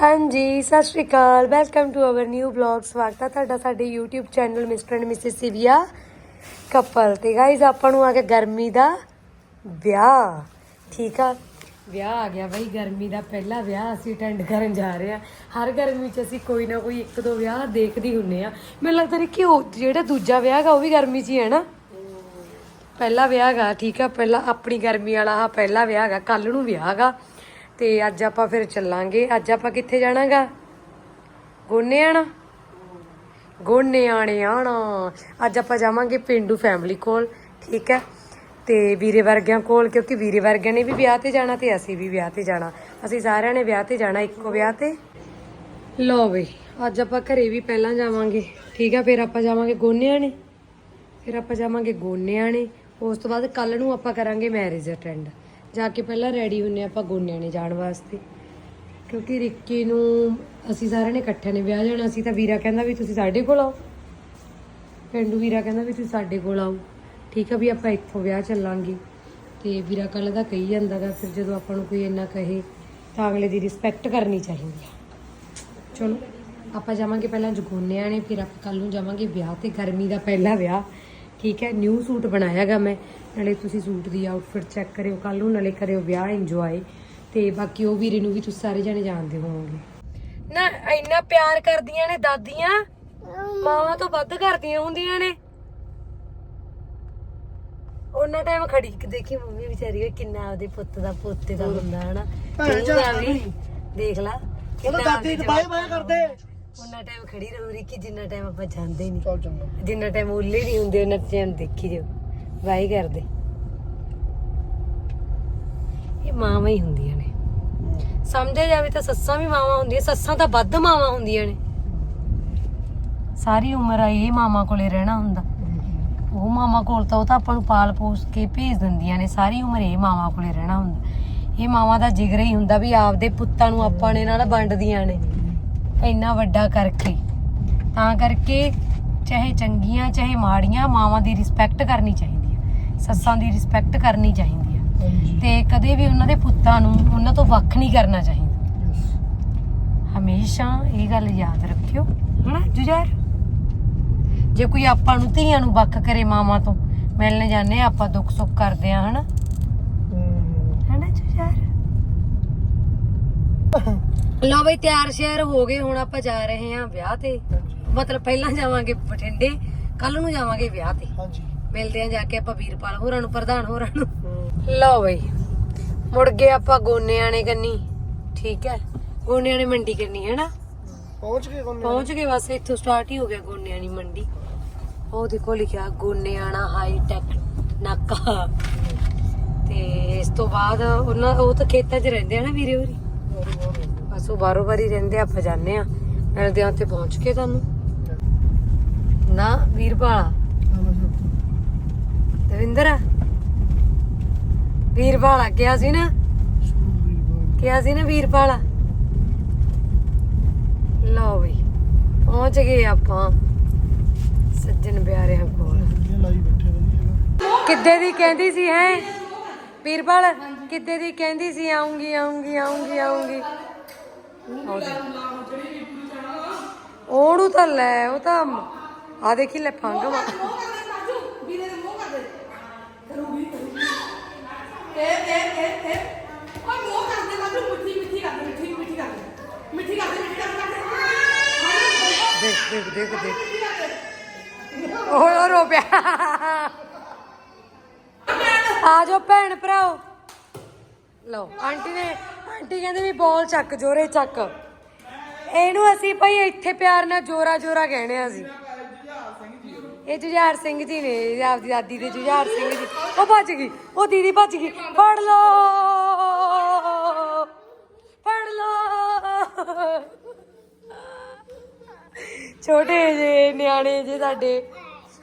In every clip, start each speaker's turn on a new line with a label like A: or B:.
A: ਹਾਂਜੀ, ਸਤਿ ਸ਼੍ਰੀ ਅਕਾਲ। Welcome to our new vlog ਸਵਾਗਤ ਹੈ ਤੁਹਾਡਾ ਸਾਡੇ YouTube channel mister and missus Sivia couple ਤੇ। ਗਾਇਜ਼ ਆਪਾਂ ਨੂੰ ਆ ਗਿਆ ਗਰਮੀ ਦਾ ਵਿਆਹ। ਠੀਕ ਆ? ਵਿਆਹ ਆ ਗਿਆ ਬਈ, ਗਰਮੀ ਦਾ ਪਹਿਲਾ ਵਿਆਹ ਅਸੀਂ ਅਟੈਂਡ ਕਰਨ ਜਾ ਰਹੇ ਆ। ਹਰ ਗਰਮੀ 'ਚ ਅਸੀਂ ਕੋਈ ਨਾ ਕੋਈ ਇੱਕ ਦੋ ਵਿਆਹ ਦੇਖਦੇ ਹੁੰਨੇ ਆ। ਮੈਨੂੰ ਲੱਗਦਾ ਨਹੀਂ ਕਿ ਉਹ ਜਿਹੜਾ ਦੂਜਾ ਵਿਆਹ ਗਾ ਉਹ ਵੀ ਗਰਮੀ 'ਚ ਹੀ ਹੈ ਨਾ? ਪਹਿਲਾ ਵਿਆਹ ਗਾ ਠੀਕ ਆ? ਪਹਿਲਾ ਆਪਣੀ ਗਰਮੀ ਵਾਲਾ ਆ ਪਹਿਲਾ ਵਿਆਹ ਹੈਗਾ ਕੱਲ ਨੂੰ ਵਿਆਹ ਹੈਗਾ। ਤੇ ਅੱਜ ਆਪਾਂ ਫਿਰ ਚੱਲਾਂਗੇ। ਅੱਜ ਆਪਾਂ ਕਿੱਥੇ ਜਾਣਾਗਾ? ਗੋਨੇ ਆਣਾ? ਗੋਨੇ ਆਣੇ ਆਣਾ। ਅੱਜ ਆਪਾਂ ਜਾਵਾਂਗੇ ਪਿੰਡੂ ਫੈਮਿਲੀ ਕੋਲ, ਠੀਕ ਹੈ? ਤੇ ਵੀਰੇ ਵਰਗਿਆਂ ਕੋਲ, ਕਿਉਂਕਿ ਵੀਰੇ ਵਰਗਿਆਂ ਨੇ ਵੀ ਵਿਆਹ ਤੇ ਜਾਣਾ ਤੇ ਅਸੀਂ ਵੀ ਵਿਆਹ ਤੇ ਜਾਣਾ। ਅਸੀਂ ਸਾਰਿਆਂ ਨੇ ਵਿਆਹ ਤੇ ਜਾਣਾ, ਇੱਕੋ ਵਿਆਹ ਤੇ। ਲਓ ਬਈ, ਅੱਜ ਆਪਾਂ ਘਰੇ ਵੀ ਪਹਿਲਾਂ ਜਾਵਾਂਗੇ। ਠੀਕ ਆ ਫਿਰ ਆਪਾਂ ਜਾਵਾਂਗੇ ਗੋਨਿਆਂ ਨੇ ਫਿਰ ਆਪਾਂ ਜਾਵਾਂਗੇ ਗੋਨਿਆਂ ਨੇ ਉਸ ਤੋਂ ਬਾਅਦ ਕੱਲ ਨੂੰ ਆਪਾਂ ਕਰਾਂਗੇ ਮੈਰਿਜ ਅਟੈਂਡ ਜਾ ਕੇ ਪਹਿਲਾਂ ਰੈਡੀ ਹੁੰਨੇ ਆਪਾਂ ਗੋਨਿਆਂ ਨੇ ਜਾਣ ਵਾਸਤੇ। ਕਿਉਂਕਿ ਰਿੱਕੀ ਨੂੰ ਅਸੀਂ ਸਾਰਿਆਂ ਨੇ ਇਕੱਠਿਆਂ ਨੇ ਵਿਆਹ ਜਾਣਾ ਸੀ ਤਾਂ ਵੀਰਾ ਕਹਿੰਦਾ ਵੀ ਤੁਸੀਂ ਸਾਡੇ ਕੋਲ ਆਓ। ਪਿੰਡੂ ਵੀਰਾ ਕਹਿੰਦਾ ਵੀ ਤੁਸੀਂ ਸਾਡੇ ਕੋਲ ਆਓ। ਠੀਕ ਆ ਵੀ ਆਪਾਂ ਇੱਥੋਂ ਵਿਆਹ ਚੱਲਾਂਗੇ। ਤੇ ਵੀਰਾ ਕੱਲ ਦਾ ਕਹੀ ਜਾਂਦਾਗਾ ਫਿਰ ਜਦੋਂ ਆਪਾਂ ਨੂੰ ਕੋਈ ਇੰਨਾ ਕਹੇ, ਤਾਂ ਅਗਲੇ ਦੀ ਰਿਸਪੈਕਟ ਕਰਨੀ ਚਾਹੀਦੀ ਆ। ਚਲੋ, ਆਪਾਂ ਜਾਵਾਂਗੇ ਪਹਿਲਾਂ ਜਗੋਨਿਆਂ ਨੇ, ਫਿਰ ਆਪਾਂ ਕੱਲ ਨੂੰ ਜਾਵਾਂਗੇ ਵਿਆਹ ਤੇ ਗਰਮੀ ਦਾ ਪਹਿਲਾ ਵਿਆਹ। ਠੀਕ ਹੈ ਨਿਊ ਸੂਟ ਬਣਾਇਆਗਾ ਮੈਂ। ਨਾਲੇ ਤੁਸੀਂ ਸੂਟ ਦੀ ਆਊਟਫਿਟ ਚੈੱਕ ਕਰਿਓ ਕੱਲ ਨੂੰ ਨਾਲੇ ਕਰਿਓ ਵਿਆਹ ਇੰਜੋਏ ਤੇ ਬਾਕੀ ਉਹ ਵੀਰੇ ਨੂੰ ਵੀ ਤੁਸੀਂ ਸਾਰੇ ਜਣੇ ਜਾਣਦੇ ਹੋਵੋਗੇ। ਨਾ ਇੰਨਾ ਪਿਆਰ ਕਰਦੀਆਂ ਨੇ ਦਾਦੀਆਂ। ਮਾਵਾਂ ਤੋਂ ਵੱਧ ਕਰਦੀਆਂ ਹੁੰਦੀਆਂ ਨੇ। ਉਹਨਾਂ ਟਾਈਮ ਖੜੀ ਕਿ ਦੇਖੀ ਮੰਮੀ ਵਿਚਾਰੀ ਕਿੰਨਾ ਆਪਦੇ ਪੁੱਤ ਦਾ ਪੋਤੇ ਦਾ ਹੁੰਦਾ ਹਨਾ।
B: ਭੈਣ
A: ਵੀ ਦੇਖ ਲਾ
B: ਉਹਦਾ
A: ਕਿੰਨਾ
B: ਦਾਦੀ ਬਾਏ ਬਾਏ ਕਰਦੇ।
A: ਉਹਨਾਂ ਟਾਈਮ ਖੜੀ ਰਹੂ ਰਹੀ ਕਿ ਜਿੰਨਾ ਟਾਈਮ ਆਪਾਂ ਜਾਂਦੇ ਨਹੀਂ
B: ਚੱਲ ਚੰਗਾ।
A: ਜਿੰਨਾ ਟਾਈਮ ਉੱਲੇ ਨਹੀਂ ਹੁੰਦੇ ਉਹਨਾਂ ਟਾਈਮ ਦੇਖੀ ਜਾਓ। ਵਾਈ ਕਰਦੇ। ਇਹ ਮਾਵਾਂ ਹੀ ਹੁੰਦੀਆਂ ਨੇ। ਸਮਝਿਆ ਜਾਵੇ ਤਾਂ ਸੱਸਾਂ ਵੀ ਮਾਵਾਂ ਹੁੰਦੀਆਂ ਸੱਸਾਂ ਤਾਂ ਵੱਧ ਮਾਵਾਂ ਹੁੰਦੀਆਂ ਨੇ। ਸਾਰੀ ਉਮਰ ਆ ਇਹ ਮਾਮਾ ਕੋਲੇ ਰਹਿਣਾ ਹੁੰਦਾ। ਉਹ ਮਾਮਾ ਕੋਲ ਤਾਂ ਉਹ ਤਾਂ ਆਪਾਂ ਨੂੰ ਪਾਲ ਪੋਸ ਕੇ ਭੇਜ ਦਿੰਦੀਆਂ ਨੇ। ਸਾਰੀ ਉਮਰ ਇਹ ਮਾਮਾ ਕੋਲੇ ਰਹਿਣਾ ਹੁੰਦਾ। ਇਹ ਮਾਵਾਂ ਦਾ ਜਿਗਰ ਹੀ ਹੁੰਦਾ ਵੀ ਆਪਦੇ ਪੁੱਤਾਂ ਨੂੰ ਆਪਾਂ ਨੇ ਨਾਲ ਵੰਡਦੀਆਂ ਨੇ। ਇੰਨਾ ਵੱਡਾ ਕਰਕੇ। ਤਾਂ ਕਰਕੇ ਚਾਹੇ ਚੰਗੀਆਂ ਚਾਹੇ ਮਾੜੀਆਂ ਮਾਵਾਂ ਦੀ ਰਿਸਪੈਕਟ ਕਰਨੀ ਚਾਹੀਦੀ ਹੈ ਸੱਸਾਂ ਦੀ ਰਿਸਪੈਕਟ ਕਰਨੀ ਚਾਹੀਦੀ ਹੈ ਤੇ ਕਦੇ ਵੀ ਉਹਨਾਂ ਦੇ ਪੁੱਤਾਂ ਨੂੰ ਉਹਨਾਂ ਤੋਂ ਵੱਖ ਨਹੀਂ ਕਰਨਾ ਚਾਹੀਦਾ। ਹਮੇਸ਼ਾ ਇਹ ਗੱਲ ਯਾਦ ਰੱਖਿਓ ਹਨਾ ਜੁਝਾਰ? ਜੇ ਕੋਈ ਆਪਾਂ ਨੂੰ ਧੀਆਂ ਨੂੰ ਵੱਖ ਕਰੇ ਮਾਵਾਂ ਤੋਂ ਮਿਲਣ ਜਾਂਦੇ ਆਪਾਂ ਦੁੱਖ ਸੁੱਖ ਕਰਦੇ ਆ ਹਨਾ? ਹਨਾ ਜੁਝਾਰ? ਲਓ ਬਈ ਤਿਆਰ ਸ਼ਿਆਰ ਹੋ ਗਏ ਹੁਣ ਆਪਾਂ ਜਾ ਰਹੇ ਹਾਂ ਵਿਆਹ ਤੇ। ਮਤਲਬ ਪਹਿਲਾਂ ਜਾਵਾਂਗੇ ਬਠਿੰਡੇ ਕੱਲ ਨੂੰ ਜਾਵਾਂਗੇ ਵਿਆਹ ਤੇ।
B: ਹਾਂਜੀ।
A: ਮਿਲਦੇ ਆ ਜਾ ਕੇ ਆਪਾਂ ਵੀਰਪਾਲ ਹੋਰਾਂ ਨੂੰ ਪ੍ਰਧਾਨ ਹੋਰਾਂ ਨੂੰ। ਲਓ ਬਈ ਮੁੜ ਗਏ ਆਪਾਂ ਗੋਨਿਆਂ ਨੇ ਕੰਨੀ ਠੀਕ ਹੈ? ਗੋਨਿਆਂ ਨੇ ਮੰਡੀ ਕਰਨੀ ਹੈ। ਨਾ
B: ਪਹੁੰਚ ਗਏ ਕੋਨੇ
A: ਪਹੁੰਚ ਗਏ ਬਸ ਇੱਥੋਂ ਸਟਾਰਟ ਹੀ ਹੋ ਗਿਆ ਗੋਨਿਆਂ ਦੀ ਮੰਡੀ। ਉਹ ਦੇਖੋ ਲਿਖਿਆ ਗੋਨਿਆਣਾ ਹਾਈ ਟੈਕ ਨਾਕਾ। ਤੇ ਇਸ ਤੋਂ ਬਾਅਦ ਉਹਨਾਂ ਉਹ ਤਾਂ ਖੇਤਾਂ 'ਚ ਰਹਿੰਦੇ ਆ ਨਾ ਵੀਰੇ ਹੋਰੀ? ਬਸ ਉਹ ਬਾਰੋ ਬਾਰੀ ਰਹਿੰਦੇ, ਆਪਾਂ ਜਾਂਦੇ ਆ ਮਿਲਦੇ ਆ ਉੱਥੇ ਪਹੁੰਚ ਕੇ ਤੁਹਾਨੂੰ। ਨਾ ਵੀਰਪਾਲ ਦਵਿੰਦਰ ਵੀਰਪਾਲ ਕਿਹਾ ਸੀ ਨਾ? ਕਿਹਾ ਸੀ ਨਾ ਵੀਰਪਾਲ ਲਓ ਬਈ, ਪਹੁੰਚ ਗਏ ਆਪਾਂ। ਸੱਜਣ ਪਿਆਰਿਆਂ ਕੋਲ।
B: ਲਾਈ
A: ਕਿੱਦੇ ਦੀ ਕਹਿੰਦੀ ਸੀ, ਹੈ? ਵੀਰਪਾਲ ਕਿੱਦੇ ਦੀ ਕਹਿੰਦੀ ਸੀ ਆਉਂਗੀ ਆਉਂਗੀ ਆਉਂਗੀ ਆਉਂਗੀ ਉਹਨੂੰ ਤਾਂ ਲੈ, ਉਹ ਤਾਂ ਆ ਦੇਖੀ ਲੈ ਫੰਗ ਮਾ ਦੇਖ ਦੇਖ ਦੇਖ ਦੇਖ। ਉਹ ਉਹ ਰੋ ਪਿਆ। ਆ ਜਾਓ ਭੈਣ ਭਰਾਓ। ਲਓ, ਆਂਟੀ ਨੇ ਆਂਟੀ ਕਹਿੰਦੇ ਵੀ ਬੋਲ ਚੱਕ, ਜੋਰੇ ਚੱਕ। ਇਹਨੂੰ ਅਸੀਂ ਭਾਈ ਇੱਥੇ ਪਿਆਰ ਨਾਲ ਜੋਰਾ ਜੋਰਾ ਕਹਿਣੇ ਆ ਅਸੀਂ। ਇਹ ਜੁਝਾਰ ਸਿੰਘ ਜੀ ਨੇ, ਇਹ ਆਪਦੀ ਦਾਦੀ ਦੇ ਜੁਝਾਰ ਸਿੰਘ ਜੀ। ਉਹ ਭੱਜ ਗਈ, ਉਹ ਦੀਦੀ ਭੱਜ ਗਈ। ਫੜ ਲਓ। ਫੜ ਲਓ। ਛੋਟੇ ਜੇ ਨਿਆਣੇ ਜੇ ਸਾਡੇ।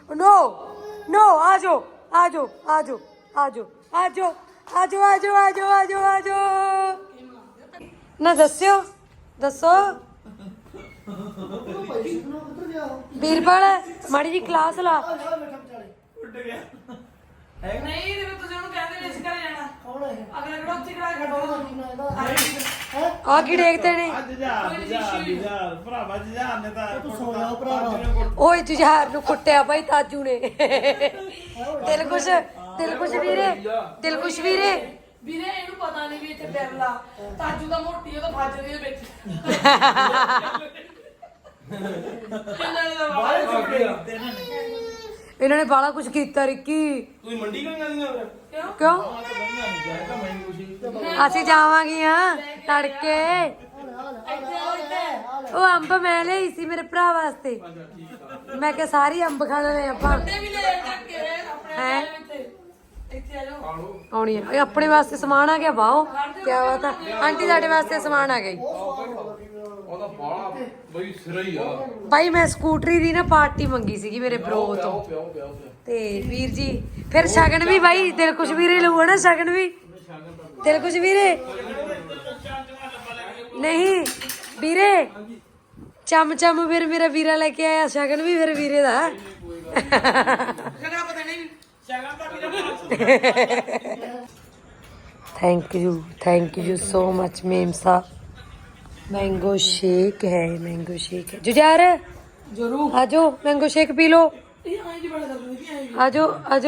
A: ਨੋ ਨੋ ਆ ਜਾਓ ਆ ਜਾਓ ਆ ਜਾਓ ਆਜੋ ਆਜੋ ਆ ਜਾਓ ਨਾ ਦੱਸਿਓ ਦੱਸੋ। ਵੀਰਪਾਲ ਮਾੜੀ ਜੀ ਕਲਾਸ ਲਾ।
C: ਨਹੀਂ ਤੇ ਤੁਸੀਂ ਉਹਨੂੰ ਕਹਿੰਦੇ ਨਹੀਂ ਇਸ ਘਰੇ ਜਾਣਾ।
B: ਕੌਣ ਹੈ
C: ਅਗਲੇ ਕਿਹੜਾ ਉੱਥੇ ਕਿਹੜਾ ਖੜੋ
B: ਹੈ
A: ਆ ਕੀ ਦੇਖਦੇ ਨੇ?
D: ਅੱਜ ਜਾ ਜਾ ਜਾ ਭਰਾਵਾ ਜੀ ਜਾ ਨੇ ਤਾਂ
B: ਤੂੰ ਸੌ ਜਾ ਭਰਾਵਾ।
A: ਓਏ ਜੁਝਾਰ ਨੂੰ ਕੁੱਟਿਆ ਬਾਈ ਤਾਜੂ ਨੇ। ਦਿਲ ਕੁਛ ਦਿਲ ਕੁਛ ਵੀਰੇ ਦਿਲ ਕੁਛ ਵੀਰੇ।
C: ਵੀਰੇ ਇਹਨੂੰ ਪਤਾ ਨਹੀਂ ਵੀ ਇੱਥੇ ਬਿਰਲਾ। ਤਾਜੂ ਦਾ ਮੋਟੀ ਉਹ ਤਾਂ ਫੱਜ ਰਹੀ ਹੈ ਵਿੱਚ ਦਾ ਵਾਲਾ
A: ਇਹਨਾਂ ਨੇ। ਬਾਲਾ ਕੁਛ ਕੀਤਾ ਰਿੱਕੀ।
D: ਤੂੰ ਮੰਡੀ ਕਿਉਂ ਜਾਂਦੀ ਹੋ
C: ਕਿਉਂ?
A: ਕਿਉਂ? ਅਸੀਂ ਜਾਵਾਂਗੀਆਂ ਤੜਕੇ। ਉਹ ਅੰਬ ਮੈਂ ਲਈ ਸੀ ਮੇਰੇ ਭਰਾ ਵਾਸਤੇ। ਮੈਂ ਕਿਹਾ ਸਾਰੀ ਅੰਬ ਖਾ ਲੈਣੇ ਆਪਾਂ।
C: ਵੀ ਲੈ ਆਪਣੇ
A: ਹੈਂ? ਆਉਣੀ ਆ ਇਹ ਆਪਣੇ ਵਾਸਤੇ ਸਮਾਨ ਆ ਗਿਆ ਵਾਓ। ਕੀ ਬਾਤ ਆ। ਆਂਟੀ ਸਾਡੇ ਵਾਸਤੇ ਸਮਾਨ ਆ ਗਈ।
D: ਉਹਦਾ ਬਾਲਾ ਬਈ ਸਿਰਾ ਹੀ ਆ।
A: ਬਾਈ ਮੈਂ ਸਕੂਟਰੀ ਦੀ ਨਾ ਪਾਰਟੀ ਮੰਗੀ ਸੀਗੀ ਮੇਰੇ ਬ్రో ਤੋਂ। ਤੇ ਵੀਰ ਜੀ ਫਿਰ ਸ਼ਗਨ ਵੀ ਬਾਈ ਦਿਲ ਕੁਛ ਵੀਰੇ ਲਊਗਾ ਨਾ ਸ਼ਗਨ ਵੀ? ਦਿਲ ਕੁਛ ਵੀਰੇ? ਨਹੀਂ ਵੀਰੇ। ਚਮ ਚਮ ਫਿਰ ਮੇਰਾ ਵੀਰਾ ਲੈ ਕੇ ਆਇਆ ਸ਼ਗਨ ਵੀ ਫਿਰ ਵੀਰੇ ਦਾ। Thank you thank you so much ma'am साहब मैंगो शेक है मैंगो शेक है। जुजार आज मैंगो शेक पी लो। आज आज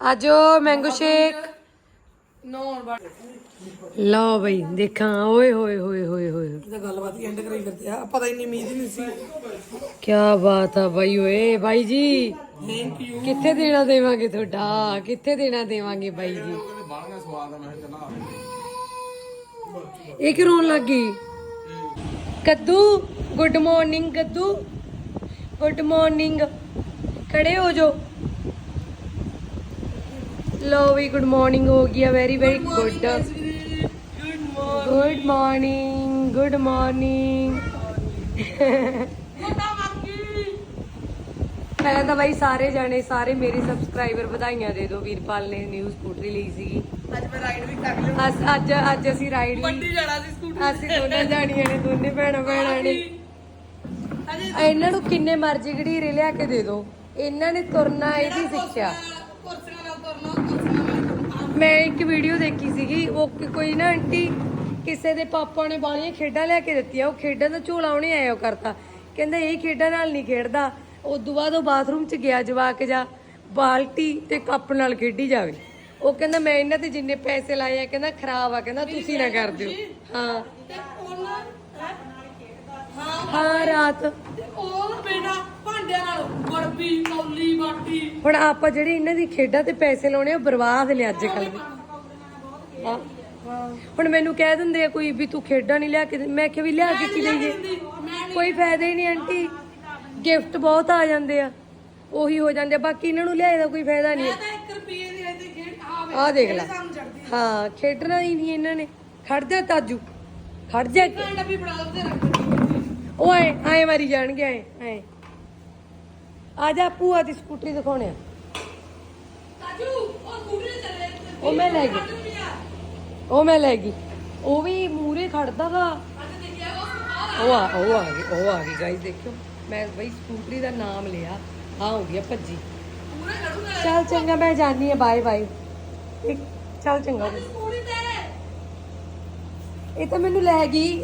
A: आज मैंगो शेक ਲਓ ਬਈ ਦੇਖਾਂ। ਓਏ ਹੋਏ ਹੋਏ ਹੋਏ ਹੋਏ।
C: ਇਹਦਾ ਗੱਲਬਾਤ ਹੀ ਐਂਡ ਕਰਾਈ ਕਰਦੇ ਆ। ਆਪਾਂ ਤਾਂ ਇੰਨੀ ਉਮੀਦ ਨਹੀਂ ਸੀ।
A: ਕੀ ਬਾਤ ਆ ਬਾਈ ਓਏ। ਬਾਈ ਜੀ
C: ਥੈਂਕ ਯੂ
A: ਕਿੱਥੇ ਦੇਣਾ ਦੇਵਾਂਗੇ ਤੁਹਾਡਾ? ਕਿੱਥੇ ਦੇਣਾ ਦੇਵਾਂਗੇ ਬਾਈ ਜੀ? ਇਹ ਕਿ ਰੋਣ ਲੱਗੀ ਕੱਦੂ ਗੁੱਡ ਮਾਰਨਿੰਗ ਕੱਦੂ। ਗੁੱਡ ਮਾਰਨਿੰਗ ਖੜੇ ਹੋ ਜੋ ਲੋ ਵੀ ਗੁੱਡ ਮਾਰਨਿੰਗ ਹੋ ਗਈ very very good good morning
C: good morning
A: ਪਹਿਲਾਂ ਤਾਂ ਬਾਈ ਸਾਰੇ ਜਾਣੇ ਸਾਰੇ ਮੇਰੇ ਸਬਸਕ੍ਰਾਈਬਰ ਵਧਾਈਆਂ ਦੇ ਦਿਓ। ਵੀਰਪਾਲ ਨੇ ਨਿਊ ਸਕੂਟਰੀ ਲਈ ਸੀਗੀ
C: ਅੱਜ ਮੈਂ ਰਾਈਡ ਵੀ ਕਰ ਲਈ
A: ਅੱਜ ਅੱਜ ਅੱਜ ਅਸੀਂ ਰਾਈਡ ਵੀ
C: ਵੱਡੀ ਜਾਣਾ ਸੀ ਸਕੂਟਰ
A: ਅਸੀਂ ਦੋਨੇ ਜਾਣੀਆਂ ਨੇ ਦੋਨੇ ਭੈਣਾਂ ਭੈਣਾਂ ਨੇ।
C: ਅਜੇ
A: ਇਹਨਾਂ ਨੂੰ ਕਿੰਨੇ ਮਰਜ਼ੀ ਘੜੀਰੇ ਲਿਆ ਕੇ ਦੇ ਦਿਓ। ਇਹਨਾਂ ਨੇ ਤੁਰਨਾ ਇਹਦੀ ਸਿੱਖਿਆ।
C: ਕੁਰਸੀਆਂ ਨਾਲ ਤੁਰਨਾ ਕੁਰਸੀਆਂ ਨਾਲ
A: ਮੈਂ ਇੱਕ ਵੀਡੀਓ ਦੇਖੀ ਸੀਗੀ ਉਹ ਕਿ- ਕੋਈ ਨਾ ਆਂਟੀ ਕਿਸੇ ਦੇ ਪਾਪਾ ਨੇ ਬਾਲੀਆਂ ਖੇਡਾਂ ਲਿਆ ਕੇ ਦਿੱਤੀਆਂ ਉਹ ਖੇਡਾਂ ਦਾ ਝੋਲਾ ਉਹਨੇ ਆਇਆ ਕਰਤਾ। ਕਹਿੰਦਾ ਇਹ ਖੇਡਾਂ ਨਾਲ ਨਹੀਂ ਖੇਡਦਾ ਬਾਅਦ ਉਹ ਬਾਥਰੂਮ 'ਚ ਗਿਆ ਜਵਾਕ ਜਾ ਬਾਲਟੀ ਤੇ ਕੱਪ ਨਾਲ ਖੇਡੀ ਜਾਵੇ। ਉਹ ਕਹਿੰਦਾ ਮੈਂ ਇਹਨਾਂ ਤੇ ਜਿੰਨੇ ਪੈਸੇ ਲਾਏ ਆ ਕਹਿੰਦਾ ਖਰਾਬ ਆ ਕਹਿੰਦਾ ਤੁਸੀਂ ਨਾ ਕਰ ਦਿਓ। ਹਾਂ।
C: ਤੇ ਹੈਂ?
A: ਰਾਤ।
C: ਤੇ ਉਹ ਬੇਟਾ ਭਾਂਡਿਆਂ ਨਾਲ ਗੜਬੀ ਕੌਲੀ ਬਾਟੀ
A: ਹੁਣ ਆਪਾਂ ਜਿਹੜੀ ਇਹਨਾਂ ਦੀ ਖੇਡਾਂ ਤੇ ਪੈਸੇ ਲਾਉਣੇ ਉਹ ਬਰਬਾਦ ਨੇ ਅੱਜ ਕੱਲ ਹਾਂ। ਹੁਣ ਮੈਨੂੰ ਕਹਿ ਦਿੰਦੇ ਆ ਕੋਈ ਵੀ ਤੂੰ ਖੇਡਾਂ ਨਹੀਂ ਲਿਆ ਕੇ ਦੇ- ਮੈਂ ਕਿਹਾ ਵੀ ਲਿਆ ਕੇ ਕੀ ਦੇਈਏ? ਕੋਈ ਫਾਇਦਾ ਹੀ ਨਹੀਂ ਆਂਟੀ। ਗਿਫਟ ਬਹੁਤ ਆ ਜਾਂਦੇ ਆ। ਉਹੀ ਹੋ ਜਾਂਦੇ ਆ। ਬਾਕੀ ਇਹਨਾਂ ਨੂੰ ਲਿਆਏ ਦਾ ਕੋਈ ਫਾਇਦਾ ਨਹੀਂ।
C: ਮੈਂ ਤਾਂ 1 ਰੁਪਏ ਦੀ ਰਹਿੰਦੀ ਖੇਡ ਆ
A: ਆਹ ਦੇਖ ਲੈ। ਹਾਂ ਖੇਡਣਾ ਹੀ ਨਹੀਂ ਇਹਨਾਂ ਨੇ। ਖੜ ਜਾ ਤਾਜੂ। ਖੜ ਜਾ
C: ਰੱਖ ਦਿਓ।
A: ਓਏ ਆਏ ਮਾਰੀ ਜਾਣਗੇ ਆਏ ਆਏ ਆ ਜਾ ਭੂਆ ਦੀ ਸਕੂਟਰੀ ਦਿਖਾਉਣੇ ਆ।
C: ਉਹ
A: ਉਹ ਮੈਂ ਲੈ ਗਈ ਉਹ ਮੈਂ ਲੈ ਗਈ। ਉਹ ਵੀ ਮੂਰੇ ਖੜਦਾ ਵਾ।
C: ਉਹ ਆ
A: ਉਹ ਆ ਗਈ ਉਹ ਆ ਗਈ। ਗਾਈਸ ਦੇਖਿਓ। ਮੈਂ ਬਈ ਸਕੂਟਰੀ ਦਾ ਨਾਮ ਲਿਆ। ਆ ਹੋ ਗਿਆ ਭੱਜੀ। ਚੱਲ ਚੰਗਾ ਮੈਂ ਜਾਣੀ ਆ ਬਾਏ ਬਾਏ ਚੱਲ ਚੰਗਾ। ਇਹ ਤਾਂ ਮੈਨੂੰ ਲੈ ਗਈ।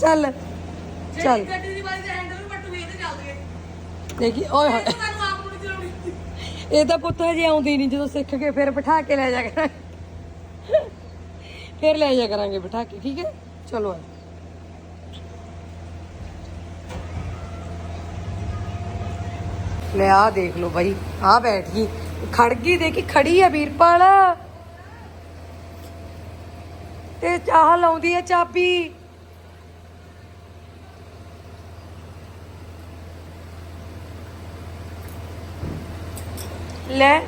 A: ਚੱਲ
C: ਚੱਲ
A: ਚੱਲ
C: ਗੱਡੀ ਦੀ ਬਾਈ ਦੇ ਹੈਂਡਲ ਵੀ ਪੱਟੂ ਵੇਚ ਚੱਲਦੇ
A: ਦੇਖੀ, ਓਏ ਹੋਏ।
C: ਤੁਹਾਨੂੰ ਆਪ ਨੂੰ ਨਹੀਂ ਚਲਾਉਣੀ
A: ਇਹ ਤਾਂ ਪੁੱਤ ਹਜੇ ਆਉਂਦੀ ਨਹੀਂ ਜਦੋਂ ਸਿੱਖ ਕੇ ਫਿਰ ਬਿਠਾ ਕੇ ਲੈ ਜਾ ਕਰਾਂਗੇ। ਫਿਰ ਲੈ ਜਾ ਕਰਾਂਗੇ ਬਿਠਾ ਕੇ, ਠੀਕ ਹੈ? ਚਲੋ ਆ। ਲੈ ਆ ਦੇਖ ਲਓ ਬਾਈ, ਆ ਬੈਠ ਗਈ। ਖੜ ਗਈ, ਦੇਖੀ ਖੜੀ ਆ ਵੀਰਪਾਲ। ਤੇ ਚਾਹ ਲਾਉਂਦੀ ਆ ਚਾਬੀ। ਲੈ।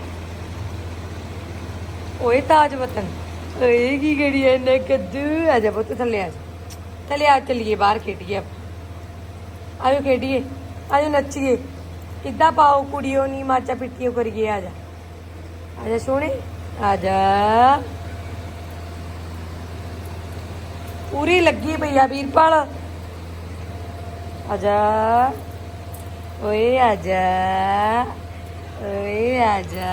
A: ਓਏ ਤਾਜ ਵਤਨ ਓਏ ਕੀ ਗੜੀ ਐ ਨੇ ਕੱਦੂ। ਆ ਜਾ ਪੁੱਤ, ਥੱਲੇ ਆ ਥੱਲੇ ਆ, ਚੱਲੀਏ, ਬਾਹਰ ਖੇਡੀਏ ਆਪਾਂ। ਆਜੋ ਖੇਡੀਏ, ਆਜੋ ਨੱਚੀਏ। ਕਿੱਦਾਂ ਪਾਓ ਕੁੜੀਓ, ਨੀ ਮਾਚਾ ਪਿੱਟੀਓ ਕਰੀਏ, ਆ ਜਾ। ਆ ਜਾ ਸੋਹਣੇ, ਆ ਜਾ। ਪੂਰੀ ਲੱਗੀ ਪਈ ਆ ਵੀਰਪਾਲ। ਆਜਾ ਓਏ ਆਜਾ ਓਏ ਆਜਾ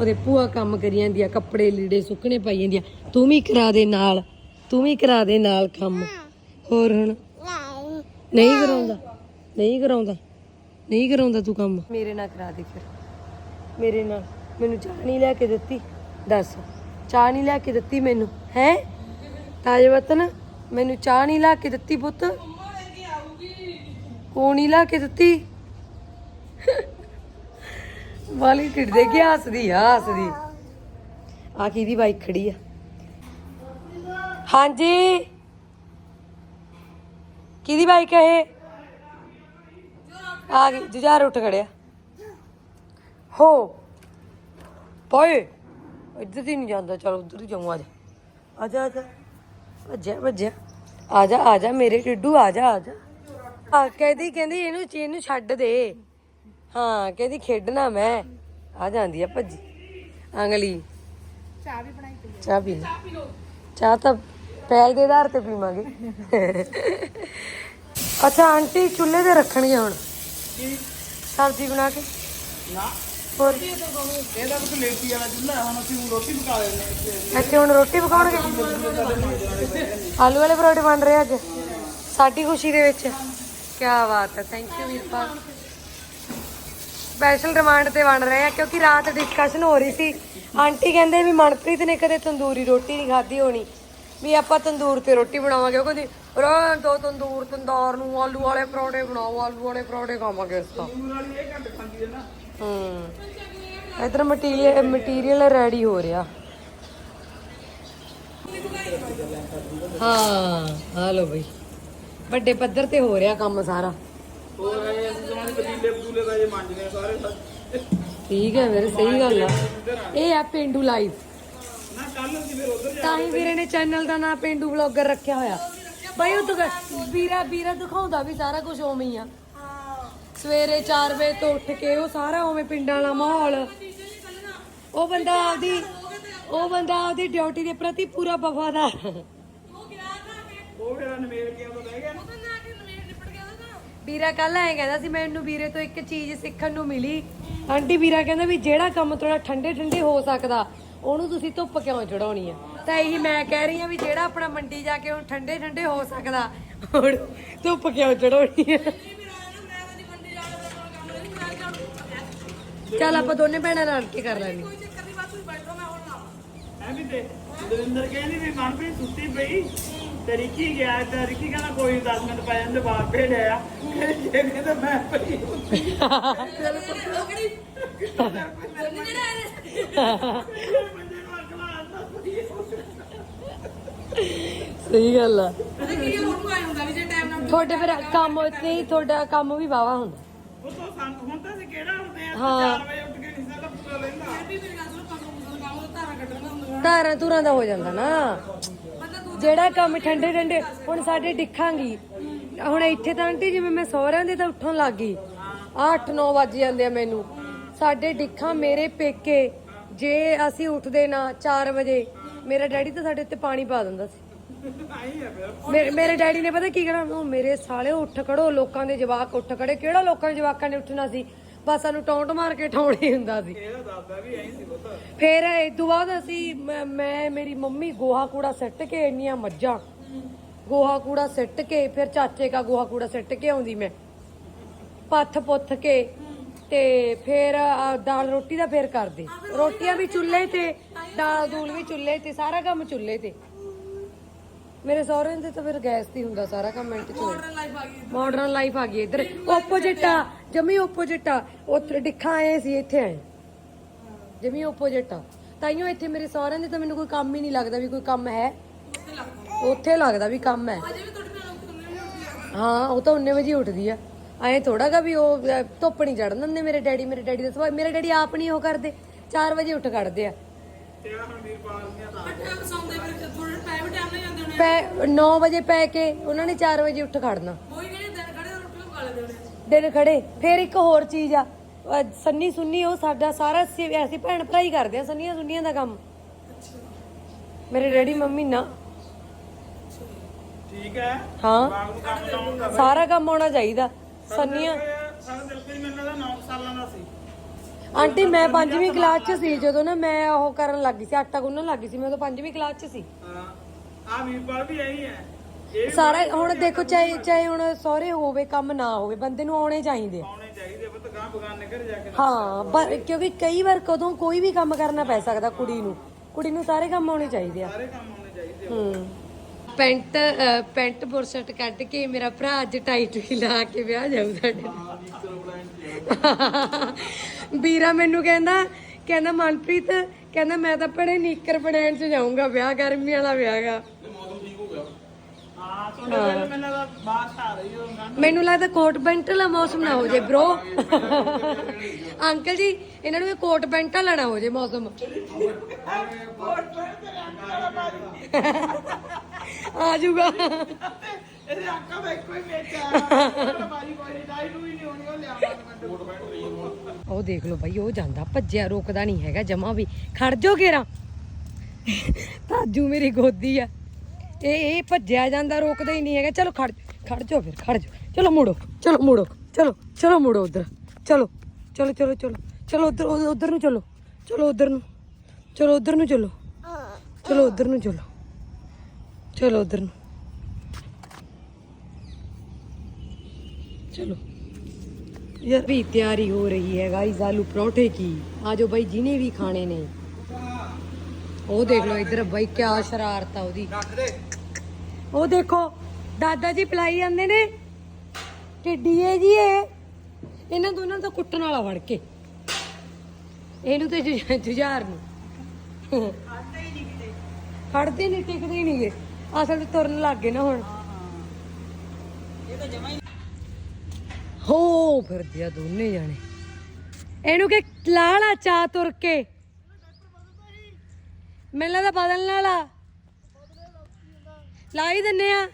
A: ਉਹਦੇ ਭੂਆ ਕੰਮ ਕਰੀ ਜਾਂਦੀ ਆ ਕੱਪੜੇ ਲੀੜੇ ਸੁੱਕਣੇ ਪਾਈ ਜਾਂਦੀ ਆ ਤੂੰ ਵੀ ਕਰਾ ਦੇ ਨਾਲ, ਤੂੰ ਵੀ ਕਰਾ ਦੇ ਨਾਲ ਕੰਮ। ਹੋਰ ਹੁਣ? ਨਹੀਂ ਕਰਾਉਂਦਾ ਨਹੀਂ ਕਰਾਉਂਦਾ ਨਹੀਂ ਕਰਾਉਂਦਾ ਤੂੰ ਕੰਮ। ਮੇਰੇ ਨਾਲ ਕਰਾ ਦੇ ਫਿਰ। ਮੇਰੇ ਨਾਲ। ਮੈਨੂੰ ਚਾਹ ਨਹੀਂ ਲੈ ਕੇ ਦਿੱਤੀ। ਦੱਸ। ਚਾਹ ਨਹੀਂ ਲੈ ਕੇ ਦਿੱਤੀ ਮੈਨੂੰ। ਹੈ? ਤਾਜ ਵਤਨ ਮੈਨੂੰ ਚਾਹ ਨਹੀਂ ਲਾ ਕੇ ਦਿੱਤੀ ਪੁੱਤ। ਉਹ ਨਹੀਂ ਲਾ ਕੇ ਦਿੱਤੀ? ਵਾਲੀ ਢਿੱਡ ਦੇ ਕੇ ਹੱਸਦੀ ਆ ਹੱਸਦੀ। ਆ ਕਿਹਦੀ ਬਾਈਕ ਖੜੀ ਆ? ਹਾਂਜੀ। ਕਿਹਦੀ ਬਾਈਕ ਹੈ ਇਹ? ਆ ਗਈ, ਜੁਝਾਰ ਉੱਠ ਖੜਿਆ। ਹੋ। ਪੋਏ ਇੱਧਰ ਦੀ ਨਹੀਂ ਜਾਂਦਾ, ਚਲ ਉੱਧਰ ਹੀ ਜਾਊਂ ਅੱਜ ਆ ਜਾ ਆ ਜਾ। ਭੱਜਿਆ ਭੱਜਿਆ। ਆ ਜਾ ਆ ਜਾ ਮੇਰੇ ਟਿੱਡੂ ਆ ਜਾ ਆ ਜਾ। ਆ, ਕਹਿੰਦੀ ਕਹਿੰਦੀ, ਇਹਨੂੰ ਇਹਨੂੰ ਛੱਡ ਦੇ। ਹਾਂ ਕਹਿੰਦੀ ਖੇਡਣਾ ਮੈਂ। ਆ ਜਾਂਦੀ ਆ ਭੱਜੀ। ਅੰਗਲੀ। ਚਾਹ ਵੀ ਬਣਾਈ ਪਈ ਚਾਹ ਪੀ ਲੈ। ਚਾਹ ਤਾਂ ਪਹਿਲ ਦੇ ਆਧਾਰ ਤੇ ਪੀਵਾਂਗੇ। ਅੱਛਾ ਆਂਟੀ ਚੁੱਲ੍ਹੇ ਤੇ ਰੱਖਣਗੇ ਹੁਣ। ਸਬਜ਼ੀ ਬਣਾ ਕੇ।
B: ਨਾ।
A: ਹੋਰ?
B: ਇਹਦਾ ਵੀ ਲੇਟੀ ਵਾਲਾ ਚੁੱਲ੍ਹਾ ਹੁਣ ਅਸੀਂ ਹੁਣ ਰੋਟੀ ਪਕਾ ਲੈਣੇ ਇੱਥੇ।
A: ਇੱਥੇ ਹੁਣ ਰੋਟੀ ਪਕਾਉਣਗੇ? ਆਲੂ ਵਾਲੇ ਪਰੌਂਠੇ ਬਣ ਰਹੇ ਅੱਜ। ਸਾਡੀ ਖੁਸ਼ੀ ਦੇ ਵਿੱਚ। ਕੀ ਬਾਤ ਹੈ। Thank you Veerpal. Special remand ਤੇ ਬਣ ਰਹੇ ਆ, ਕਿਉਂਕਿ ਰਾਤ ਡਿਸਕਸ਼ਨ ਹੋ ਰਹੀ ਸੀ। ਆਂਟੀ ਕਹਿੰਦੇ ਵੀ ਮਨਪ੍ਰੀਤ ਨੇ ਕਦੇ ਤੰਦੂਰੀ ਰੋਟੀ ਨਹੀਂ ਖਾਧੀ ਹੋਣੀ। ਵੀ ਆਪਾਂ ਤੰਦੂਰ ਤੇ ਰੋਟੀ ਬਣਾਵਾਂਗੇ। ਉਹ ਕਹਿੰਦੀ ਰਹਿਣ ਦੋ ਤੰਦੂਰ, ਤੰਦਾਰ ਨੂੰ ਆਲੂ ਵਾਲੇ ਪਰੌਂਠੇ ਬਣਾਓ, ਆਲੂ ਵਾਲੇ ਪਰੌਂਠੇ ਖਾਵਾਂਗੇ ਇਸ ਤਾਂ।
B: ਵਾਲੀ ਇਹ ਘੱਟ ਖਾਂਦੀ ਹੈ। ਨਾ
A: ਹੂੰ ਇਧਰ ਮਟੀਰੀਅਲ ਮਟੀਰੀਅਲ ਰੈਡੀ ਹੋ ਰਿਹਾ। ਹਾਂ, ਆ ਲੋ ਬਈ। ਵੱਡੇ ਪੱਧਰ ਤੇ ਹੋ ਰਿਹਾ ਕੰਮ ਸਾਰਾ।
B: ਹੋਰ ਇਹ ਪਤੀਲੇ ਪਤੂਲੇ ਦਾ ਜੇ ਮਾਂਜਨੇ ਆ ਸਾਰੇ
A: ਠੀਕ ਹੈ ਵੀਰੇ ਸਹੀ ਗੱਲ ਆ। ਇਹ ਆ ਪਿੰਡੂ ਲਾਈਫ
B: ਨਾ ਕੱਲ ਅਸੀਂ ਫਿਰ ਉਧਰ
A: ਤਾਂ ਹੀ ਵੀਰੇ ਨੇ ਚੈਨਲ ਦਾ ਨਾਮ ਪਿੰਡੂ ਵਲੌਗਰ ਰੱਖਿਆ ਹੋਇਆ। ਬਈ ਉਹ ਤਾਂ ਵੀਰਾ ਵੀਰਾ ਦਿਖਾਉਂਦਾ ਵੀ ਸਾਰਾ ਕੁਝ ਉਵੇਂ ਹੀ ਆ। ਸਵੇਰੇ 4 ਵਜੇ ਤੋਂ ਉੱਠ ਕੇ ਉਹ ਸਾਰਾ ਉਵੇਂ ਪਿੰਡਾਂ ਵਾਲਾ ਮਾਹੌਲ। ਉਹ ਬੰਦਾ ਆਪਦੀ ਉਹ ਬੰਦਾ ਆਪਦੀ ਡਿਊਟੀ ਦੇ ਪ੍ਰਤੀ ਪੂਰਾ ਵਫਾਦਾਰ।
B: ਉਹ ਫਿਰ ਨਵੇੜ ਕੇ ਆਉਂਦਾ ਬਹਿ ਗਿਆ।
A: ਵੀਰਾ ਕੱਲ ਐ ਕਹਿੰਦਾ ਸੀ ਮੈਨੂੰ ਵੀਰੇ ਤੋਂ ਇੱਕ ਚੀਜ਼ ਸਿੱਖਣ ਨੂੰ ਮਿਲੀ। ਆਂਟੀ ਵੀਰਾ ਕਹਿੰਦਾ ਵੀ ਜਿਹੜਾ ਕੰਮ ਥੋੜਾ ਠੰਡੇ ਠੰਡੇ ਹੋ ਸਕਦਾ ਉਹਨੂੰ ਤੁਸੀਂ ਧੁੱਪ ਕਿਉਂ ਚੜਾਉਣੀ ਆ? ਤਾਂ ਇਹੀ ਮੈਂ ਕਹਿ ਰਹੀ ਆ ਵੀ ਜਿਹੜਾ ਆਪਣਾ ਮੰਡੀ ਜਾ ਕੇ ਹੁਣ ਠੰਡੇ ਠੰਡੇ ਹੋ ਸਕਦਾ ਹੁਣ ਧੁੱਪ ਕਿਉਂ ਚੜਾਉਣੀ ਆ? ਚੱਲ ਆਪਾਂ ਦੋਨੇ ਭੈਣਾਂ ਨਾਲ ਕੇ ਕਰ ਲੈਣੀ
B: ਐ ਵੀ ਤੇ ਦਵਿੰਦਰ ਕਹਿੰਦੀ ਵੀ ਮਨਪ੍ਰੀਤ ਸੁੱਤੀ ਪਈ। ਤੇ ਰਿੱਕੀ ਗਿਆ ਤੇ ਰਿੱਕੀ ਕਹਿੰਦਾ ਕੋਈ 10 ਮਿੰਟ ਪੈ ਜਾਂਦੇ ਬਾਹਰ ਭੇੜਿਆ ਕਹਿੰਦੇ ਜੇ ਕਹਿੰਦਾ ਮੈਂ ਪਈ
A: ਸਹੀ ਗੱਲ ਆ। ਤੁਹਾਡੇ ਫਿਰ ਕੰਮ ਨਹੀਂ ਤੁਹਾਡਾ ਕੰਮ ਵੀ ਵਾਵਾ ਹੁੰਦਾ।
B: ਉਹ ਤਾਂ ਸਾਨੂੰ ਹੁਣ ਤਾਂ ਅਸੀਂ ਕਿਹੜਾ ਹੁੰਦੇ ਆ
A: ਹਾਂ।
B: 4 ਵਜੇ ਉੱਠ ਕੇ ਨਹੀਂ ਸਾਡਾ ਪੂਰਾ ਲੈਂਦਾ।
A: ਧਾਰਾਂ ਧੁਰਾਂ ਦਾ ਹੋ ਜਾਂਦਾ ਨਾ। ਜਿਹੜਾ ਕੰਮ ਠੰਡੇ ਠੰਡੇ, ਹੁਣ ਸਾਡੇ ਡਿੱਖਾਂਗੀ। ਹੁਣ ਇੱਥੇ ਤਾਂ ਆਂਟੀ ਜਿਵੇਂ ਮੈਂ ਸਹੁਰਿਆਂ ਦੇ ਤਾਂ ਉੱਠਣ ਲੱਗ ਗਈ। 8-9 ਵੱਜ ਜਾਂਦੇ ਆ ਮੈਨੂੰ। ਸਾਡੇ ਡਿੱਖਾਂ ਮੇਰੇ ਪੇਕੇ, ਜੇ ਅਸੀਂ ਉੱਠਦੇ ਨਾ 4 ਵਜੇ, ਮੇਰਾ ਡੈਡੀ ਤਾਂ ਸਾਡੇ ਉੱਤੇ ਪਾਣੀ ਪਾ ਦਿੰਦਾ ਸੀ। ਮੇਰੇ ਮੇਰੇ ਡੈਡੀ ਨੇ ਪਤਾ ਕੀ ਕਹਿਣਾ? ਉਹ ਮੇਰੇ ਸਾਲੇ ਉੱਠ ਖੜੋ, ਲੋਕਾਂ ਦੇ ਜਵਾਕ ਉੱਠ ਖੜੇ। ਕਿਹੜਾ ਲੋਕਾਂ ਦੇ ਜਵਾਕਾਂ ਨੇ ਉੱਠਣਾ ਸੀ? ਬਸ ਸਾਨੂੰ ਟੌਂਟ ਮਾਰ ਕੇ ਠਾਉਣੇ ਹੁੰਦਾ ਸੀ।
B: ਇਹਦਾ ਦਾਦਾ ਵੀ ਐਂ ਸੀ ਪੁੱਤ।
A: ਫਿਰ ਇਹ ਤੋਂ ਬਾਅਦ ਅਸੀਂ ਮੈਂ- ਮੈਂ ਮੇਰੀ ਮੰਮੀ ਗੋਹਾ ਕੂੜਾ ਸਿੱਟ ਕੇ ਇੰਨੀਆਂ ਮੱਝਾਂ। ਗੋਹਾ ਕੂੜਾ ਸਿੱਟ ਕੇ ਫਿਰ ਚਾਚੇ ਕਾ ਗੋਹਾ ਕੂੜਾ ਸਿੱਟ ਕੇ ਆਉਂਦੀ ਮੈਂ। ਪੱਥ ਪੁੱਥ ਕੇ ਤੇ ਫਿਰ ਆਹ ਦਾਲ ਰੋਟੀ ਦਾ ਫਿਰ ਕਰਦੇ। ਰੋਟੀਆਂ ਵੀ ਚੁੱਲ੍ਹੇ ਤੇ ਦਾਲ ਦੂਲ ਵੀ ਚੁੱਲ੍ਹੇ ਤੇ ਸਾਰਾ ਕੰਮ ਚੁੱਲ੍ਹੇ ਤੇ। ਮੇਰੇ ਸਹੁਰੇ ਦੇ ਤਾਂ ਫਿਰ ਗੈਸ ਤੇ ਹੀ ਹੁੰਦਾ ਸਾਰਾ ਕੰਮ ਮਿੰਟ ਚ। ਮਾਡਰਨ ਲਾਈਫ ਆ ਗਈ ਇੱਧਰ। ਆਪੋਜੀਟ ਆ ਜਮੀ ਆਪੋਜੀਟ ਆ। ਉੱਥੇ ਡਿੱਖਾਂ ਆਏ ਸੀ ਇੱਥੇ ਆਏ। ਜਮੀ ਆਪੋਜੀਟ ਆ। ਤਾਈਓ ਇੱਥੇ ਮੇਰੇ ਸਹੁਰਿਆਂ ਦੇ ਤਾਂ ਮੈਨੂੰ ਕੋਈ ਕੰਮ ਹੀ ਨਹੀਂ ਲੱਗਦਾ ਵੀ ਕੋਈ ਕੰਮ ਹੈ। ਉੱਥੇ ਲੱਗਦਾ। ਵੀ ਕੰਮ ਹੈ। ਹਾਂ ਉਹ ਤਾਂ 19 ਵਜੇ ਉੱਠਦੀ ਆ। ਐਂ ਥੋੜਾਗਾ ਵੀ ਉਹ ਧੁੱਪ ਨਹੀਂ ਚੜਨ ਦਿੰਦੇ ਮੇਰੇ ਡੈਡੀ। ਮੇਰੇ ਡੈਡੀ ਦਾ ਸੁਭਾਅ ਮੇਰੇ ਡੈਡੀ ਆਪ ਨਹੀਂ ਉਹ ਕਰਦੇ। 4 ਵਜੇ ਉੱਠ ਕੱਢਦੇ ਆ।
B: ਤਾਂ।
A: ਪੈ 9 ਵਜੇ ਪੈ ਕੇ ਉਹਨਾਂ ਨੇ 4 ਵਜੇ ਉੱਠ ਖੜਨਾ। ਦਿਨ ਖੜੇ ਫਿਰ ਇੱਕ ਹੋਰ ਚੀਜ਼ ਆ। ਅਹ ਸੰਨੀ ਸੁੰਨੀ ਉਹ ਸਾਡਾ ਸਾਰਾ ਅਸੀਂ ਅਸੀਂ ਭੈਣ ਭਰਾ ਹੀ ਕਰਦੇ ਆ ਸੰਨੀਆਂ ਸੁੰਨੀਆਂ ਦਾ ਕੰਮ। ਮੇਰੇ ਡੈਡੀ ਮੰਮੀ ਨਾ।
B: ਠੀਕ ਹੈ।
A: ਹਾਂ।
B: ਬਾਗ ਨੂੰ ਕੰਮ ਲਾਉਣ ਦਾ
A: ਸਾਰਾ ਕੰਮ ਆਉਣਾ ਚਾਹੀਦਾ। ਸੰਨੀਆਂ
B: ਸਾਡਾ ਦਿਲਪ੍ਰੀਤ ਮੈਨੂੰ ਲੱਗਦਾ 9 ਸਾਲਾਂ ਦਾ ਸੀ।
A: ਆਂਟੀ ਮੈਂ ਪੰਜਵੀਂ ਕਲਾਸ 'ਚ ਸੀ ਜਦੋਂ ਨਾ ਮੈਂ ਉਹ ਕਰਨ ਲੱਗੀ ਸੀ ਆਟਾ ਗੁੰਨਣ ਲੱਗੀ ਸੀ ਮੈਂ ਤਾਂ ਪੰਜਵੀਂ ਕਲਾਸ 'ਚ ਸੀ।
B: ਹਾਂ ਆ ਵੀਰਪਾਲ ਵੀ ਇਹੀ ਹੈ। ਇਹ
A: ਸਾਰਾ ਹੁਣ ਦੇਖੋ ਚਾਹੇ ਚਾਹੇ ਹੁਣ ਸਹੁਰੇ ਹੋਵੇ ਕੰਮ ਨਾ ਹੋਵੇ ਬੰਦੇ ਨੂੰ ਆਉਣੇ ਚਾਹੀਦੇ ਆ।
B: ਆਉਣੇ ਚਾਹੀਦੇ ਪੁੱਤ ਗਾਂ ਬਗਾਨੇ ਘਰ ਜਾ ਕੇ
A: ਹਾਂ ਪਰ ਕਿਉਂਕਿ ਕਈ ਵਾਰ ਕਦੋਂ ਕੋਈ ਵੀ ਕੰਮ ਕਰਨਾ ਪੈ ਸਕਦਾ ਕੁੜੀ ਨੂੰ। ਕੁੜੀ ਨੂੰ ਸਾਰੇ ਕੰਮ ਆਉਣੇ ਚਾਹੀਦੇ ਆ।
B: ਸਾਰੇ ਕੰਮ ਆਉਣੇ ਚਾਹੀਦੇ
A: ਹੂੰ। ਪੈਂਟ ਅ, ਪੈਂਟ ਬੁਰਸ਼ਟ ਕੱਢ ਕੇ ਮੇਰਾ ਭਰਾ ਅੱਜ ਟਾਈਟ ਵੀ ਲਾ ਕੇ ਵਿਆਹ ਜਾਊ ਸਾਡੇ ਵੀਰਾ ਮੈਨੂੰ ਕਹਿੰਦਾ ਕਹਿੰਦਾ ਮਨਪ੍ਰੀਤ ਕਹਿੰਦਾ ਮੈਂ ਤਾਂ ਪੜੇ ਨੀਕਰ ਬਣਾਉਣ ਚ ਜਾਊਂਗਾ ਵਿਆਹ ਗਰਮੀ ਵਾਲਾ ਵਿਆਹ ਗਾ।
B: ਹਾਂ ਤੁਹਾਡੇ ਵੇਲੇ ਮੈਨੂੰ ਲੱਗਦਾ ਬਾਰਿਸ਼ ਆ ਰਹੀ ਹੋ ਗਾਂ
A: ਮੈਨੂੰ ਲੱਗਦਾ ਕੋਟ ਪੈਂਟ ਵਾਲਾ ਮੌਸਮ ਨਾ ਹੋ ਜੇ ਬ్రో ਅੰਕਲ ਜੀ ਇਹਨਾਂ ਨੂੰ ਇਹ ਕੋਟ ਪੈਂਟ ਵਾਲਾ ਨਾ ਹੋ ਜੇ ਮੌਸਮ। ਆ ਜਾਊਗਾ।
B: ਇਹਦੇ ਆਕਾ ਦਾ ਇੱਕੋ ਹੀ ਬਾਰੀ ਕੋਈ ਡਾਈ ਨੂੰ ਹੀ ਨਹੀਂ ਹੋਣੀ, ਉਹ ਲਿਆਵਾਂਗੇ
A: ਉਹ ਦੇਖ ਲਓ ਭਾਈ ਉਹ ਜਾਂਦਾ, ਭੱਜਿਆ, ਰੋਕਦਾ ਨਹੀਂ ਹੈਗਾ, ਜਮਾ ਵੀ। ਖੜ ਜੋ ਘੇਰਾ। ਤਾਜੂ ਮੇਰੀ ਗੋਦੀ ਆ। ਇਹ ਇਹ ਭੱਜਿਆ ਜਾਂਦਾ, ਰੋਕਦਾ ਹੀ ਨਹੀਂ ਹੈਗਾ। ਚਲੋ ਖੜ ਖੜ ਜਾਓ ਫਿਰ, ਖੜ ਜਾਓ। ਚਲੋ ਮੁੜੋ ਚਲੋ ਮੁੜੋ, ਚਲੋ ਚਲੋ ਮੁੜੋ ਉਧਰ। ਚਲੋ ਚਲੋ ਚਲੋ ਚਲੋ ਚਲੋ ਉਧਰ ਉਧਰ ਨੂੰ ਚਲੋ। ਚਲੋ ਉਧਰ ਨੂੰ, ਚਲੋ ਉਧਰ ਨੂੰ ਚਲੋ। ਚਲੋ ਉਧਰ ਨੂੰ ਚਲੋ। ਚਲੋ ਉਧਰ ਨੂੰ। ਚਲੋ यार भी तैयारी हो रही है गाइस आलू परोठे की आज भाई जिन्हें भी खाने ने ਉਹ ਦੇਖ ਲਓ ਇੱਧਰ ਬਾਈ ਕਿਆ ਸ਼ਰਾਰਤ ਆ ਉਹਦੀ ਉਹ ਦੇਖੋ ਦਾਦਾ ਜੀ ਪਲਾਈ ਜਾਂਦੇ ਨੇ ਟਿੱਡੀਏ ਜੀ ਇਹ ਇਹਨਾਂ ਦੋਨਾਂ ਤੋਂ ਕੁੱਟਣ ਵਾਲਾ ਵੜ ਕੇ ਇਹਨੂੰ ਤੇ ਜੁ- ਜੁਝਾਰ ਨੂੰ ਖੜਦੇ ਨਹੀਂ ਟਿਕਦੇ ਨਹੀਂ ਗੇ ਅਸਲ ਤੇ ਤੁਰਨ ਲੱਗ ਗਏ ਨਾ ਹੁਣ ਹੋ ਫਿਰਦੇ ਆ ਦੋਨੇ ਜਾਣੇ। ਇਹਨੂੰ ਕਿ ਲਾਲਾ ਚਾ ਤੁਰ ਕੇ। ਮੈਨੂੰ ਲੱਗਦਾ ਬਦਲਣ ਵਾਲਾ। ਲਾ ਹੀ ਦਿੰਨੇ ਆ।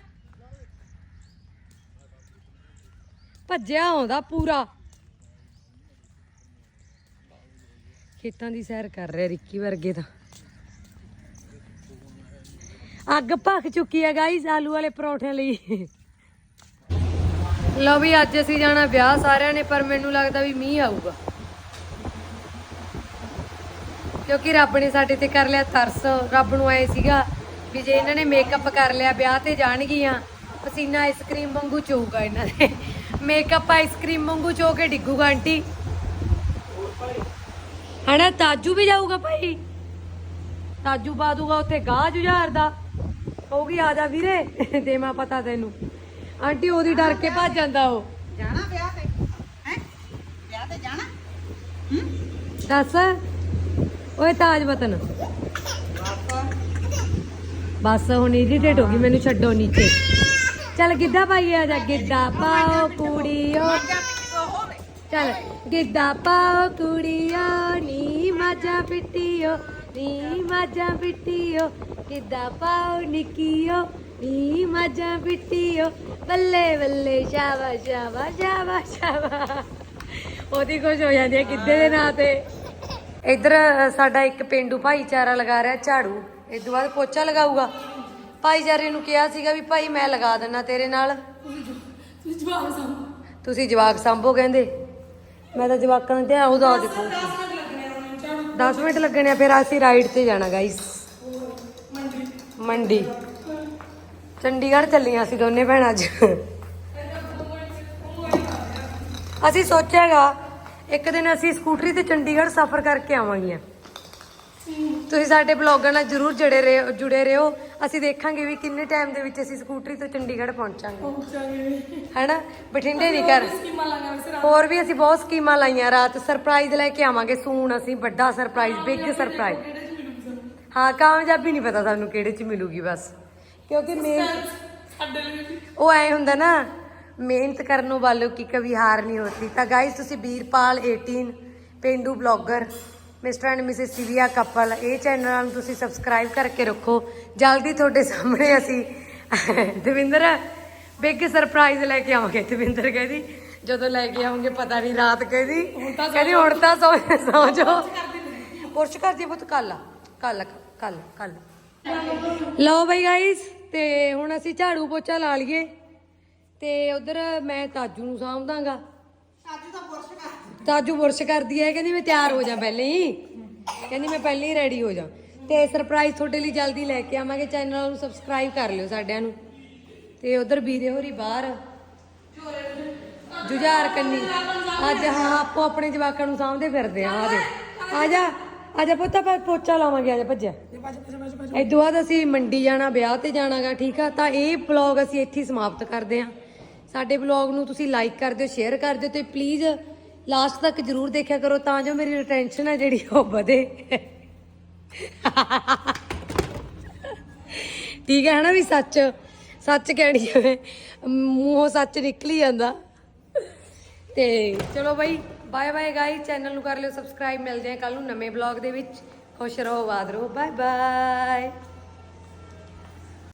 A: ਭੱਜਿਆ ਆਉਂਦਾ ਪੂਰਾ। ਖੇਤਾਂ ਦੀ ਸੈਰ ਕਰ ਰਿਹਾ ਰਿੱਕੀ ਵਰਗੇ ਤਾਂ। ਅੱਗ ਭਖ ਚੁੱਕੀ ਹੈ ਗਾਈਸ ਆਲੂ ਵਾਲੇ ਪਰੌਠਿਆਂ ਲਈ। ਲਓ ਵੀ ਅੱਜ ਅਸੀਂ ਜਾਣਾ ਵਿਆਹ ਸਾਰਿਆਂ ਨੇ, ਪਰ ਮੈਨੂੰ ਲੱਗਦਾ ਵੀ ਮੀਂਹ ਆਊਗਾ। ਕਿਉਂਕਿ ਰੱਬ ਨੇ ਸਾਡੇ ਤੇ ਕਰ ਲਿਆ ਤਰਸ, ਰੱਬ ਨੂੰ ਐ ਸੀਗਾ ਵੀ ਜੇ ਇਹਨਾਂ ਨੇ ਮੇਕਅਪ ਕਰ ਲਿਆ, ਵਿਆਹ ਤੇ ਜਾਣਗੀਆਂ, ਪਸੀਨਾ ਆਈਸਕ੍ਰੀਮ ਵਾਂਗੂ ਚੋਊਗਾ ਇਹਨਾਂ ਦੇ। ਮੇਕਅਪ ਆਈਸਕ੍ਰੀਮ ਵਾਂਗੂ ਚੋ ਕੇ ਡਿੱਗੂਗਾ ਆਂਟੀ। ਹਣਾ ਤਾਜੂ ਵੀ ਜਾਊਗਾ ਭਾਈ। ਤਾਜੂ ਪਾ ਦੂਗਾ ਉੱਥੇ ਗਾਹ ਜੁਝਾਰ ਦਾ। ਕਹੂਗੀ, ਆ ਜਾ ਵੀਰੇ, ਦੇਵਾਂ ਪਤਾ ਤੈਨੂੰ। ਆਂਟੀ ਉਹਦੀ ਡਰ ਕੇ ਭੱਜ ਜਾਂਦਾ ਉਹ।
E: ਜਾਣਾ ਵਿਆਹ ਤੇ ਹੈ? ਵਿਆਹ ਤੇ ਜਾਣਾ?
A: ਦੱਸ। ਓਏ ਤਾਜ ਵਤਨ। ਬਸ ਹੁਣ ਇਰੀਟੇਟ ਹੋ ਗਈ ਮੈਨੂੰ ਛੱਡੋ ਨੀਚੇ। ਚੱਲ ਗਿੱਧਾ ਪਾਈਏ ਆ ਜਾ ਗਿੱਧਾ ਪਾਓ ਕੁੜੀਓ। ਚੱਲ ਗਿੱਧਾ ਪਾਓ ਕੁੜੀਓ ਨੀ ਮਾਜਾ ਪਿੱਟੀਓ ਨੀ ਮਾਜਾ ਪਿੱਟੀਓ। ਗਿੱਧਾ ਪਾਓ ਨਿੱਕੀਓ। ਨੀ ਮਾਜਾ ਪਿੱਟੀਓ। ਬੱਲੇ ਬੱਲੇ ਸ਼ਾਬਾ ਸ਼ਾਬਾ ਸ਼ਾਬਾ ਸ਼ਾਬਾ ਉਹਦੀ ਖੁਸ਼ ਹੋ ਜਾਂਦੀ ਹੈ ਗਿੱਧੇ ਦੇ ਨਾਂ ਤੇ। ਇੱਧਰ ਸਾਡਾ ਇੱਕ ਪਿੰਡੂ ਭਾਈਚਾਰਾ ਲਗਾ ਰਿਹਾ ਝਾੜੂ। ਇਸ ਤੋਂ ਬਾਅਦ ਪੋਚਾ ਲਗਾਊਗਾ। ਭਾਈਚਾਰੇ ਨੂੰ ਕਿਹਾ ਸੀਗਾ ਵੀ ਭਾਈ ਮੈਂ ਲਗਾ ਦਿੰਨਾ ਤੇਰੇ ਨਾਲ।
C: ਜਵਾਬ
A: ਤੁਸੀਂ ਜਵਾਕ ਸੰਭੋ ਕਹਿੰਦੇ। ਮੈਂ ਤਾਂ ਜਵਾਕਾਂ ਨੂੰ ਧਿਆਨ ਉਹਦਾ ਦੇਖੋ। 10 ਮਿੰਟ ਲੱਗਣੇ ਆ ਫਿਰ ਅਸੀਂ ਰਾਈਡ ਤੇ ਜਾਣਾ ਗਾਈਸ ਮੰਡੀ। ਚੰਡੀਗੜ੍ਹ ਚੱਲੀਆਂ ਅਸੀਂ ਦੋਨੇ ਭੈਣਾਂ ਅੱਜ। ਅਸੀਂ ਸੋਚਿਆਗਾ ਇੱਕ ਦਿਨ ਅਸੀਂ ਸਕੂਟਰੀ ਤੇ ਚੰਡੀਗੜ੍ਹ ਸਫ਼ਰ ਕਰਕੇ ਆਵਾਂਗੀਆਂ। ਤੁਸੀਂ ਸਾਡੇ ਬਲੌਗਾਂ ਨਾਲ ਜਰੂਰ ਜੁੜੇ ਰਹੋ ਜੁੜੇ ਰਹੋ। ਅਸੀਂ ਦੇਖਾਂਗੇ ਵੀ ਕਿੰਨੇ ਟਾਈਮ ਦੇ ਵਿੱਚ ਅਸੀਂ ਸਕੂਟਰੀ ਤੋਂ ਚੰਡੀਗੜ੍ਹ ਪਹੁੰਚਾਂਗੇ। ਹੈਨਾ? ਬਠਿੰਡੇ ਨਹੀਂ ਕਰ
C: ਸਕੀਮਾਂ ਲਾਂਗਾ ਵੈਸੇ
A: ਹੋਰ ਵੀ ਅਸੀਂ ਬਹੁਤ ਸਕੀਮਾਂ ਲਾਈਆਂ। ਰਾਤ ਸਰਪ੍ਰਾਈਜ਼ ਲੈ ਕੇ ਆਵਾਂਗੇ। ਸੂਨ ਅਸੀਂ ਵੱਡਾ ਸਰਪ੍ਰਾਈਜ਼ ਬਿਗ ਸਰਪ੍ਰਾਈਜ਼ ਹਾਂ ਕਾਮਯਾਬੀ ਨਹੀਂ ਪਤਾ ਸਾਨੂੰ ਕਿਹੜੇ ਚ ਮਿਲੂਗੀ ਬਸ। ਕਿਉਂਕਿ ਮੇਨ
C: ਸਾਡੇ ਲਈ ਵੀ।
A: ਉਹ ਐ ਹੁੰਦਾ ਨਾ ਮਿਹਨਤ ਕਰਨ ਵਾਲੋਂ ਕੀ ਕभी ਹਾਰ ਨਹੀਂ ਹੋਤੀ ਤਾਂ ਗਾਇਸ ਤੁਸੀਂ Veerpal 18 ਪਿੰਡੂ blogger mister and missus Sivia couple ਇਹ ਚੈਨਲ ਨੂੰ ਤੁਸੀਂ ਸਬਸਕ੍ਰਾਈਬ ਕਰਕੇ ਰੱਖੋ। ਜਲਦੀ ਤੁਹਾਡੇ ਸਾਹਮਣੇ ਅਸੀਂ ਦਵਿੰਦਰ ਬਿਗ ਸਰਪ੍ਰਾਈਜ਼ ਲੈ ਕੇ ਆਵਾਂਗੇ। ਦਵਿੰਦਰ ਕਹਿੰਦੀ ਜਦੋਂ ਲੈ ਕੇ ਆਵਾਂਗੇ ਪਤਾ ਨਹੀਂ ਰਾਤ ਕਹਿੰਦੀ। ਕਹਿੰਦੀ ਹੁਣ ਤਾਂ ਸੌ ਸੌ ਜਾਓ। ਪੁਰਸ਼ ਕਰਦੀ ਪੁੱਤ ਕੱਲ ਕੱਲ ਕੱਲ ਕੱਲ ਲਓ ਬਈ ਗਾਇਸ ਤੇ ਹੁਣ ਅਸੀਂ ਝਾੜੂ ਪੋਚਾ ਲਾ ਲਈਏ। ਤੇ ਉਧਰ ਮੈਂ ਤਾਜੂ ਨੂੰ ਸਾਂਭਦਾਗਾ। ਤਾਜੂ ਬੁਰਸ਼ ਕਰਦੀ ਹੈ ਕਹਿੰਦੀ ਮੈਂ ਤਿਆਰ ਹੋ ਜਾ ਪਹਿਲੇ ਹੀ। ਕਹਿੰਦੀ ਮੈਂ ਪਹਿਲੇ ਹੀ ਰੈਡੀ ਹੋ ਜਾ। ਤੇ ਸਰਪ੍ਰਾਈਜ਼ ਤੁਹਾਡੇ ਲਈ ਜਲਦੀ ਲੈ ਕੇ ਆਵਾਂਗੇ ਚੈਨਲ ਨੂੰ ਸਬਸਕ੍ਰਾਈਬ ਕਰ ਲਿਓ ਸਾਡਿਆਂ ਨੂੰ। ਤੇ ਉਧਰ ਵੀਰੇ ਹੋਰੀ ਬਾਹਰ। ਜੁਝਾਰ ਕੰਨੀ। ਅੱਜ ਹਾਂ ਆਪੋ ਆਪਣੇ ਜਵਾਕਾਂ ਨੂੰ ਸਾਂਭਦੇ ਫਿਰਦੇ ਆ ਆ ਦੇ। ਆ ਜਾ ਆ ਜਾ ਪੁੱਤ ਆਪਾਂ ਪੋਚਾ ਲਾਵਾਂਗੇ ਆ ਜਾ ਭੱਜਿਆ। ਇਦੋਂ ਬਾਅਦ ਅਸੀਂ ਮੰਡੀ ਜਾਣਾ, ਵਿਆਹ ਤੇ ਜਾਣਾਗਾ, ਠੀਕ ਆ? ਤਾਂ ਇਹ ਵਲੌਗ ਅਸੀਂ ਇੱਥੇ ਹੀ ਸਮਾਪਤ ਕਰਦੇ ਹਾਂ ਸਾਡੇ ਵਲੌਗ ਨੂੰ ਤੁਸੀਂ ਲਾਈਕ ਕਰ ਦਿਓ ਸ਼ੇਅਰ ਕਰ ਦਿਓ ਤੇ ਪਲੀਜ਼ ਲਾਸਟ ਤੱਕ ਜਰੂਰ ਦੇਖਿਆ ਕਰੋ, ਤਾਂ ਜੋ ਮੇਰੀ ਰਿਟੈਂਸ਼ਨ ਹੈ ਜਿਹੜੀ ਉਹ ਵਧੇ। ਠੀਕ ਹੈ ਨਾ ਵੀ ਸੱਚ? ਸੱਚ ਕਹਿਣੀ ਹੋਵੇ, ਮੂੰਹੋਂ ਸੱਚ ਨਿਕਲੀ ਜਾਂਦਾ। ਤੇ ਚਲੋ ਬਾਈ ਬਾਏ ਬਾਏ ਗਾਈ ਚੈਨਲ ਨੂੰ ਕਰ ਲਿਓ ਸਬਸਕ੍ਰਾਈਬ ਮਿਲਦੇ ਆ ਕੱਲ ਨੂੰ ਨਵੇਂ ਵਲੌਗ ਦੇ ਵਿੱਚ। ਖੁਸ਼ ਰਹੋ ਆਬਾਦ ਰਹੋ ਬਾਏ ਬਾਏ